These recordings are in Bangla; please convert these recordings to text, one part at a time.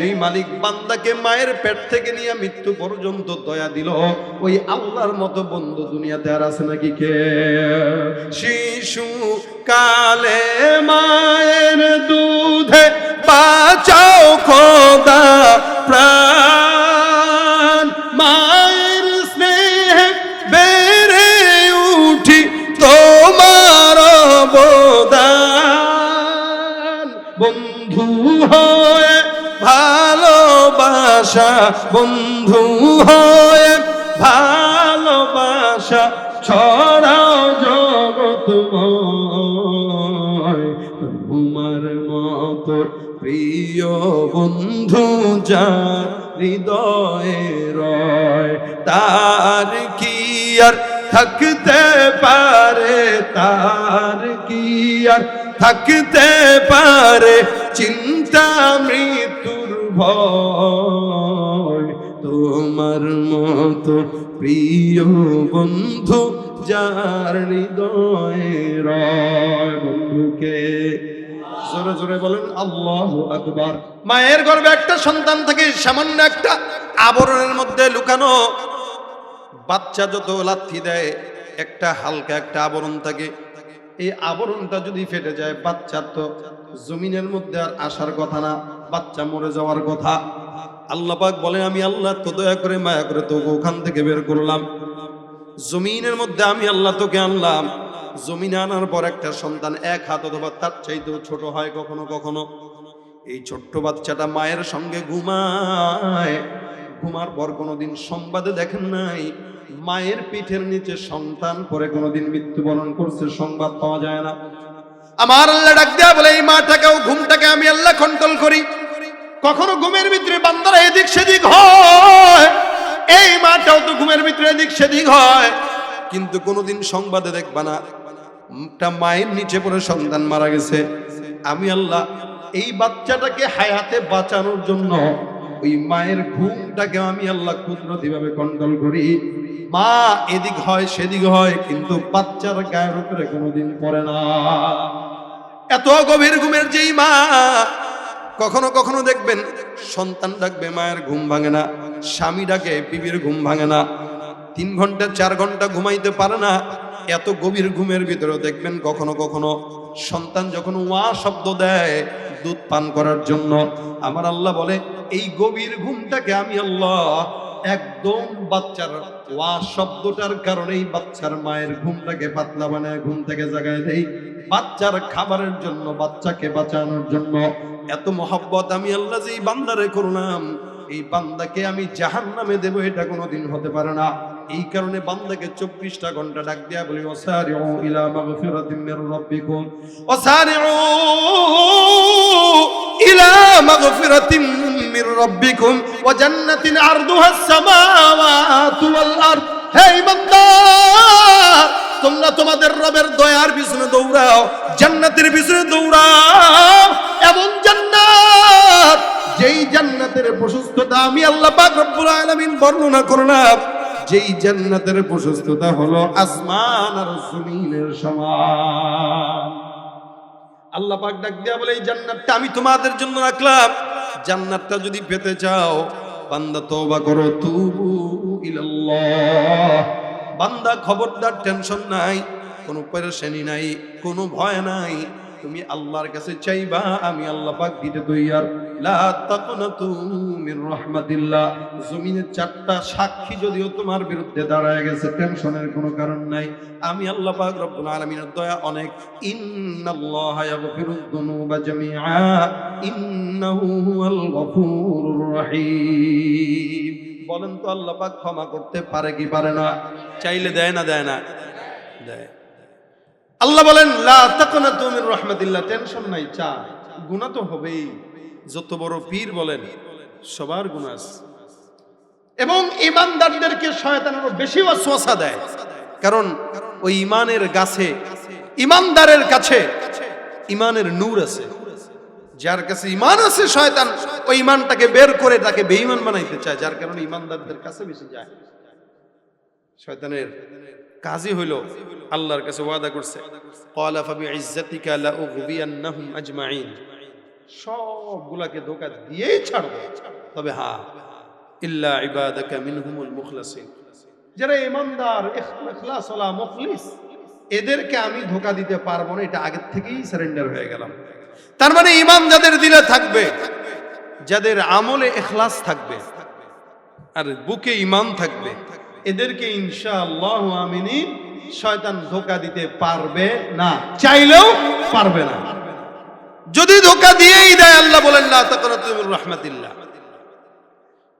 যেই মালিক বান্দাকে মায়ের পেট থেকে নিয়ে মৃত্যু পর্যন্ত দয়া দিল, ওই আল্লাহর মতো বন্ধু দুনিয়াতে আর আছে নাকি কে? শিশু কালে মায়ের দুধে পাচাও খোদা প্রাণ। ভালোবাসা, বন্ধু হয়ে ভালোবাসা, ছড়াও জগত তোমার মতো প্রিয় বন্ধু যা হৃদয়ে রয়, তার কি আর থাকতে পারে? তার কি আর থাকতে পারে? ভয়। তোমার মতো প্রিয় বন্ধু যার হৃদয়ে জোরে জোরে বলেন, আল্লাহ আকবার। মায়ের গর্ভে একটা সন্তান থাকে সামান্য একটা আবরণের মধ্যে লুকানো বাচ্চা যত লাথি দেয়, একটা হালকা একটা আবরণ থাকে। এই আবরণটা যদি ফেটে যায় বাচ্চার তো জমিনের মধ্যে আর আসার কথা না। বাচ্চা মরে যাওয়ার কথা। আল্লাহ পাক বলেন, আমি আল্লাহ তো দয়া করে মায়া করে তোকে ওখান থেকে বের করলাম। জমিনের মধ্যে আমি আল্লাহ তোকে আনলাম। জমিনে আনার পর একটা সন্তান এক হাত অথবা তার চাইতেও ছোট হয় কখনো কখনো। এই ছোট্ট বাচ্চাটা মায়ের সঙ্গে ঘুমায়। ঘুমার পর কোনোদিন সংবাদে দেখেন নাই। মায়ের পিঠের নিচে সন্তান পরে কোনোদিন মৃত্যুবরণ করছে, সংবাদ পাওয়া যায় না। আমার আল্লাহ ডাক দেয়া বলে, এই মাটাকেও ঘুমটাকে আমি আল্লাহ কন্ট্রোল করি। কখনো ঘুমের ভিতরে বান্দারা এদিক সেদিক হয়? এই মাটাও তো ঘুমের ভিতরে এদিক সেদিক হয়। কিন্তু কোনোদিন সংবাদে দেখবা না, একটা মায়ের নিচে পড়ে সন্তান মারা গেছে। আমি আল্লাহ, এই বাচ্চাটাকে হায়াতে বাঁচানোর জন্য ওই মায়ের ঘুমটাকে আমি আল্লাহ কুদরতি ভাবে কন্ট্রোল করি। মা, এদিক হয়, সেদিক হয়, কিন্তু বাচ্চার গায়ের উপরে কোনোদিন পড়ে না। এত গভীর ঘুমের যেই মা কখনো কখনো দেখবেন সন্তান ডাকবে, মায়ের ঘুম ভাঙে না, স্বামী ডাকে বিবির ঘুম ভাঙে না। তিন ঘণ্টা, চার ঘণ্টা ঘুমাইতে পারে না। এত গভীর ঘুমের ভিতরে দেখবেন কখনো কখনো সন্তান যখন ওয়া শব্দ দেয় দুধ পান করার জন্য, আমার আল্লাহ বলে, এই গভীর ঘুমটাকে আমি আল্লাহ একদম বাচ্চার ওয়া শব্দটার কারণেই বাচ্চার মায়ের ঘুমটাকে পাতলা বানায়, ঘুম থেকে জাগায় দেই। বাচ্চার খাবারের জন্য, বাচ্চাকে বাঁচানোর জন্য এত মহব্বত আমি আল্লাহ যে বান্দারে করলাম এই বান্দাকে আমি জাহান নামে দেবো, এটা কোনোদিন হতে পারে না। এই কারণে বান্দাকে চব্বিশটা ঘণ্টা ডাক দিয়া বলি রাব্বিকুম। ওসারিউ ইলা মাগফিরাতিম মির রাব্বিকুম। ওয়াল আরদ। হে ইমানদার! তোমরা তোমাদের রবের দয়ার পিছনে দৌড়াও, জান্নাতের পিছনে দৌড়াও, এমন জান্নাত যেই জান্নাতের প্রশস্ততা আমি আল্লাহ পাক রব্বুল আলামিন বর্ণনা করলাম। যেই জান্নাতের প্রশস্ততা হলো আসমান আর জমিনের সমান। আল্লাহ পাক ডাক দিয়া বলে, এই জান্নাতটা আমি তোমাদের জন্য রাখলাম। জান্নাতটা যদি পেতে চাও, বান্দা তওবা করো, তুবু ইলাল্লাহ। বান্দা, খবরদার টেনশন নাই, কোনো পেরেশানি নাই, কোনো ভয় নাই। তুমি আল্লাহর কাছে চাইবা, আমি আল্লাহ পাক দিতে তৈয়ার। জমিনের চারটা সাক্ষী যদিও তোমার বিরুদ্ধে দাঁড়ায় গেছে টেনশনের কোনো কারণ নাই। আমি আল্লাহ পাক রব্বুল আলামিনের দয়া অনেক। ইন্নাল্লাহা বলেন তো আল্লাহ পাক ক্ষমা করতে পারে কি পারে না? চাইলে দেয় না দেয় না? দেয়। আল্লাহ বলেন টেনশন নাই, চা। গুনাহ তো হবেই। যত বড় পীর বলেন, সবার এবং ইমানদারদেরকে শয়তান বেশি ওয়াসওয়াসা দেয়। কারণ ওই ইমানের গাছে ইমানদারের কাছে ইমানের নূর আছে। যার কাছে ইমান আছে শয়তান ওই ইমানটাকে বের করে তাকে বেঈমান বানাইতে চায়, যার কারণে ইমানদারদের কাছে বেশি যায়। শয়তানের কাজই হইল আল্লাহর কাছে ওয়াদা করছে, ক্বালা ফাবি ইজ্জাতিকা লা উগবিয়ান্নাহুম আজমাইন সবগুলাকে ধোকা দিয়েই ছাড়বে। তবে হ্যাঁ ইল্লা ইবাদাকা মিনহুমুল মুখলাসিন। যারা ইমানদার ইখলাস ওয়ালা মুখলিস, এদেরকে আমি ধোকা দিতে পারব না, এটা আগের থেকেই সারেন্ডার হয়ে গেলাম। তার মানে ইমান যাদের দিলে থাকবে যাদের আমলে এখলাস থাকবে, আর বুকে ইমান থাকবে, এদেরকে ইনশাআল্লাহ আমিনী শয়তান ধোকা দিতে পারবে না, চাইলেও পারবে না। যদি ধোকা দিয়েই দেয়, আল্লাহ বলেন না তাকরাতুমির রাহমাতিল্লাহ।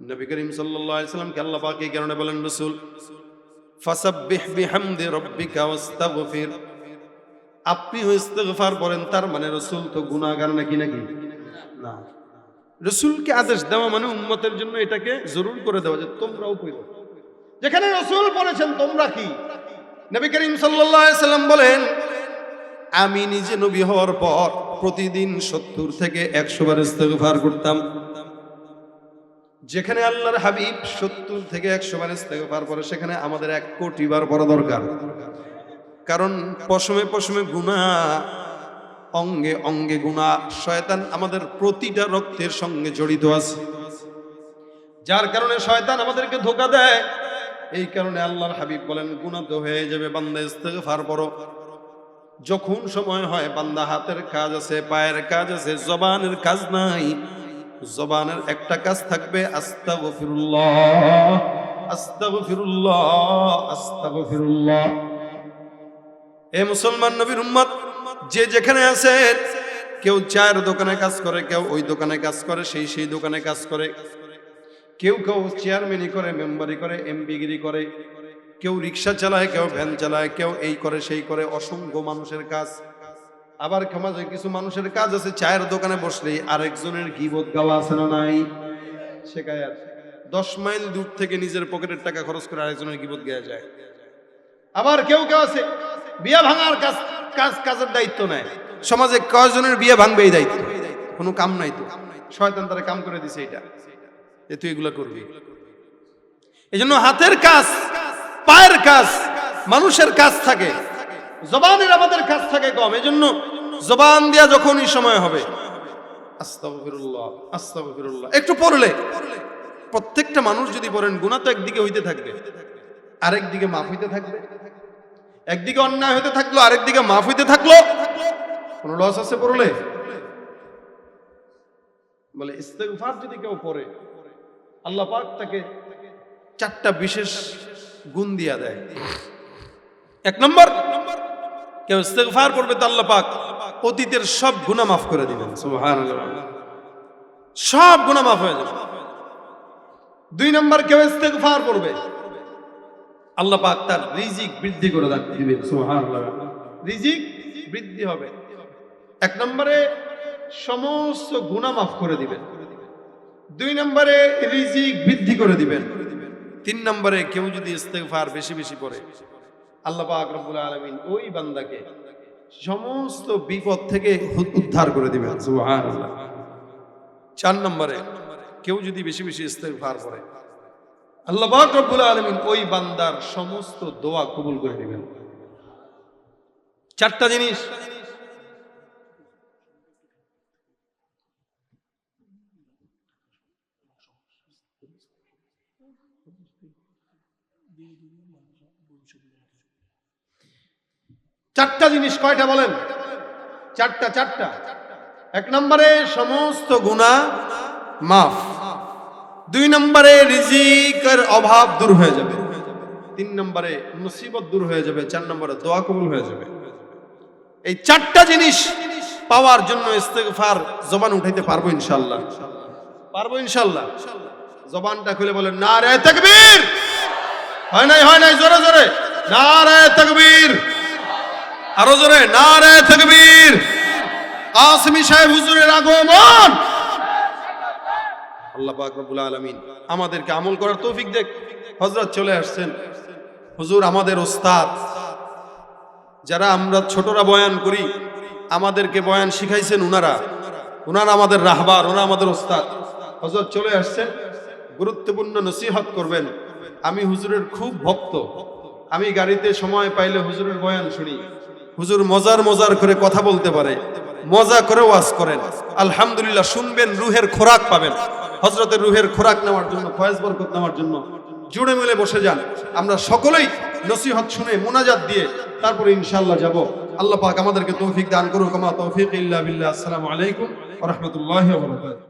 নবী করিম সাল্লাল্লাহু আলাইহি সাল্লামকে আল্লাহ পাক কারণে বলেন, রাসূল, ফাসাব্বিহ বিহামদি রাব্বিকা ওয়াস্তাগফির। আপনি ইস্তেগফার করেন, তার মানে রাসূল তো গুনাহগার নাকি নাকি? না। রসুলকে আদেশ দেওয়া মানে উম্মতের জন্য এটাকে জরুর করে দেওয়া যে তোমরাও কইরো যেখানে রসুল বলেছেন তোমরা কি? নবী করিম সাল্লাম বলেন, আমি নিজে নবী হওয়ার পর প্রতিদিন সত্তর থেকে একশো বার ইস্তেগফার করতাম। যেখানে আল্লাহর হাবিব সত্তর থেকে একশো বার ইস্তেগফার করে, সেখানে আমাদের এক কোটি বার পড়া দরকার। কারণ পশমে পশমে গুণা অঙ্গে অঙ্গে গুণা, শয়তান আমাদের প্রতিটা রক্তের সঙ্গে জড়িত আছে। যার কারণে শয়তান আমাদেরকে ধোকা দেয়। এই কারণে আল্লাহর হাবিব বলেন, গুণা তো হয়ে যাবে, বান্দা ইস্তেগফার পড়ো যখন সময় হয়, বান্দা হাতের কাজ আছে, পায়ের কাজ আছে, জবানের কাজ নাই। জবানের একটা কাজ থাকবে, আস্তাগফিরুল্লাহ আস্তাগফিরুল্লাহ আস্তাগফিরুল্লাহ। এ মুসলমান নবীর উম্মত যে যেখানে আছেন কেউ চায়ের দোকানে কাজ করে, কেউ ওই দোকানে কাজ করে, সেই সেই দোকানে কাজ করে। কেউ কেউ চেয়ারম্যানই করে মেম্বারি করে, এমপিগিরি করে। কেউ রিক্সা চালায়, কেউ ভ্যান চালায়, কেউ এই করে, সেই করে। অসংখ্য মানুষের কাজ। আবার সমাজে কিছু মানুষের কাজ আছে, চায়ের দোকানে বসলেই আরেকজনের গিবত গাওয়া আছে না নাই? শেখায় আর। দশ মাইল দূর থেকে নিজের পকেটের টাকা খরচ করে আরেকজনের গিবত গাওয়া যায়। আবার কেউ কেউ আছে, বিয়ে ভাঙার কাজ কাজ কাজের দায়িত্ব নেয়। সমাজে কয়জনের বিয়ে ভাঙবে এই দায়িত্ব? কোনো কাম নাই তো। শয়তান তারা কাম করে দিছে এটা। যে তুই এগুলো করবি। এই জন্য হাতের কাজ পায়ের কাজ মানুষের কাজ থাকে। জবানের আমাদের কাজ থাকে কম। এই জন্য জবান দিয়া যখনই সময় হবে। আস্তাগফিরুল্লাহ আস্তাগফিরুল্লাহ। একটু পড়লে প্রত্যেকটা মানুষ যদি পড়েন গুণা তো একদিকে হইতে থাকবে। আরেক দিকে মাফ হইতে থাকবে। একদিকে অন্যায় হইতে থাকল, আরেকদিকে মাফ হইতে থাকল। কোন লস আছে পড়লে? বলে, ইস্তেগফার যদি কেউ পড়ে, আল্লাহ পাক তাকে চারটা বিশেষ গুণ দিয়া দেয়। এক নম্বর, কেউ ইস্তেগফার করবে তো আল্লাহ পাক অতীতের সব গুনাহ মাফ করে দিবেন সব গুনাহ মাফ হয়ে যাবে। দুই নম্বর, কেউ ইস্তেগফার করবে আল্লাহ পাক তার রিজিক বৃদ্ধি করে দিবেন। সুবহানাল্লাহ। রিজিক বৃদ্ধি হবে। এক নম্বরে সমস্ত গুনাহ মাফ করে দিবেন। দুই নম্বরে রিজিক বৃদ্ধি করে দিবেন। তিন নম্বরে কেউ যদি ইস্তেগফার বেশি বেশি করে আল্লাহ পাক রব্বুল আলামিন ওই বান্দাকে সমস্ত বিপদ থেকে উদ্ধার করে দিবেন। সুবহানাল্লাহ। চার নম্বরে কেউ যদি বেশি বেশি ইস্তেগফার করে রব্বুল আলামিন ওই বান্দার সমস্ত দোয়া কবুল করে চারটা জিনিস। চারটা জিনিস কয়টা বলেন? চারটা চারটা। এক নম্বরে সমস্ত গুণা মাফ। দুই নম্বরে রিজিকের অভাব দূর হয়ে যাবে। তিন নম্বরে মুসিবত দূর হয়ে যাবে। চার নম্বরে দোয়া কবুল হয়ে যাবে। এই চারটা জিনিস পাওয়ার জন্য ইস্তেগফার জবান উঠাইতে পারব ইনশাল্লাহ পারব ইনশাল্লাহ জবানটা খুলে বলেন না রে তাকবীর! হয় নাই হয় নাই, জোরে জোরে। না রে তাকবীর! আরও জোরে না রে তাকবীর! কাসমি সাহেব, হুজুরের আগমন! আল্লাহ পাক রব্বুল আলামিন আমাদেরকে আমল করার তৌফিক দেখ। হজরত চলে আসছেন। হুজুর, আমাদের ওস্তাদ, যারা আমরা ছোটরা বয়ান করি, আমাদেরকে বয়ান শিখাইছেন উনারা। উনারা আমাদের রাহবার ওনারা আমাদের ওস্তাদ। হজরত চলে আসছেন। গুরুত্বপূর্ণ নসিহত করবেন। আমি হুজুরের খুব ভক্ত। আমি গাড়িতে সময় পাইলে হুজুরের বয়ান শুনি। হুজুর মজার মজার করে কথা বলতে পারে। মজা করে ওয়াজ করেন। আলহামদুলিল্লাহ, শুনবেন, রুহের খোরাক পাবেন। হজরতের রুহের খোরাক নেওয়ার জন্য, ফয়েজ বরকত নেওয়ার জন্য জুড়ে মিলে বসে যান। আমরা সকলেই নসিহত শুনে মোনাজাত দিয়ে তারপরে ইনশাল্লাহ যাব। আল্লাহ পাক আমাদেরকে তৌফিক দান করুক। আমা তৌফিক ইল্লা বিল্লাহ। আসসালামু আলাইকুম ওয়া রাহমাতুল্লাহি ওয়া বারাকাতুহু।